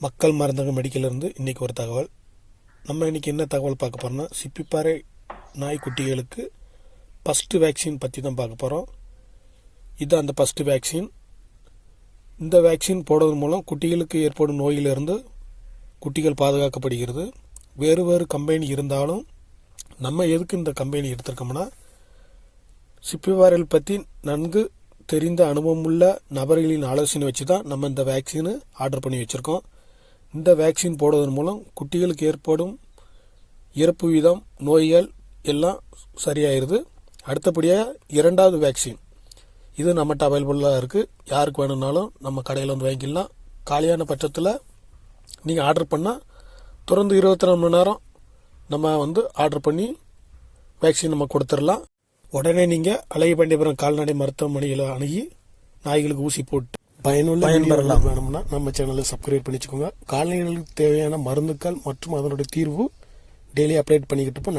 மக்கள் மருந்தக மெடிக்கலேருந்து இன்றைக்கி ஒரு தகவல். நம்ம இன்றைக்கி என்ன தகவல் பார்க்க போகிறோம்னா சிப்பிப்பாறை நாய்க்குட்டிகளுக்கு ஃபஸ்ட்டு வேக்சின் பற்றி தான் பார்க்க போகிறோம் இது அந்த ஃபஸ்ட்டு வேக்சின் இந்த வேக்சின் போடுவதன் மூலம் குட்டிகளுக்கு ஏற்படும் நோயிலிருந்து குட்டிகள் பாதுகாக்கப்படுகிறது. வேறு வேறு கம்பெனி இருந்தாலும் நம்ம எதுக்கு இந்த கம்பெனி எடுத்திருக்கோம்னா சிப்பிவாரல் பற்றி நன்கு தெரிந்த அனுபவமுள்ள நபர்களின் ஆலோசனை வச்சு தான் நம்ம இந்த வேக்சினை ஆர்டர் பண்ணி வச்சுருக்கோம். இந்த வேக்சின் போடுவதன் மூலம் குட்டிகளுக்கு ஏற்படும் இறப்பு வீதம் நோய்கள் எல்லாம் சரியாயிருது அடுத்தபடியாக இரண்டாவது வேக்சின் இது நம்மகிட்ட அவைலபிளாக இருக்குது யாருக்கு வேணும்னாலும் நம்ம கடையில் வந்து வாங்கிக்கலாம். காலியான பட்சத்தில் நீங்கள் ஆர்டர் பண்ணால் தொடர்ந்து இருபத்தி நாலு மணி நேரம் நம்ம வந்து ஆர்டர் பண்ணி வேக்சின் நம்ம கொடுத்துடலாம். உடனே நீங்கள் அழகிபாண்டியபுரம் கால்நடை மருத்துவமனையில் அணுகி நாய்களுக்கு ஊசி போட்டு பயனுள்ள பயன்பெறலாம். வேணும்னா நம்ம சேனலை சப்ஸ்கிரைப் பண்ணிச்சுக்கோங்க. கால்நடைகளுக்கு தேவையான மருந்துகள் மற்றும் அதனுடைய தீர்வு டெய்லி அப்டேட் பண்ணிக்கிட்டு இருப்போம்.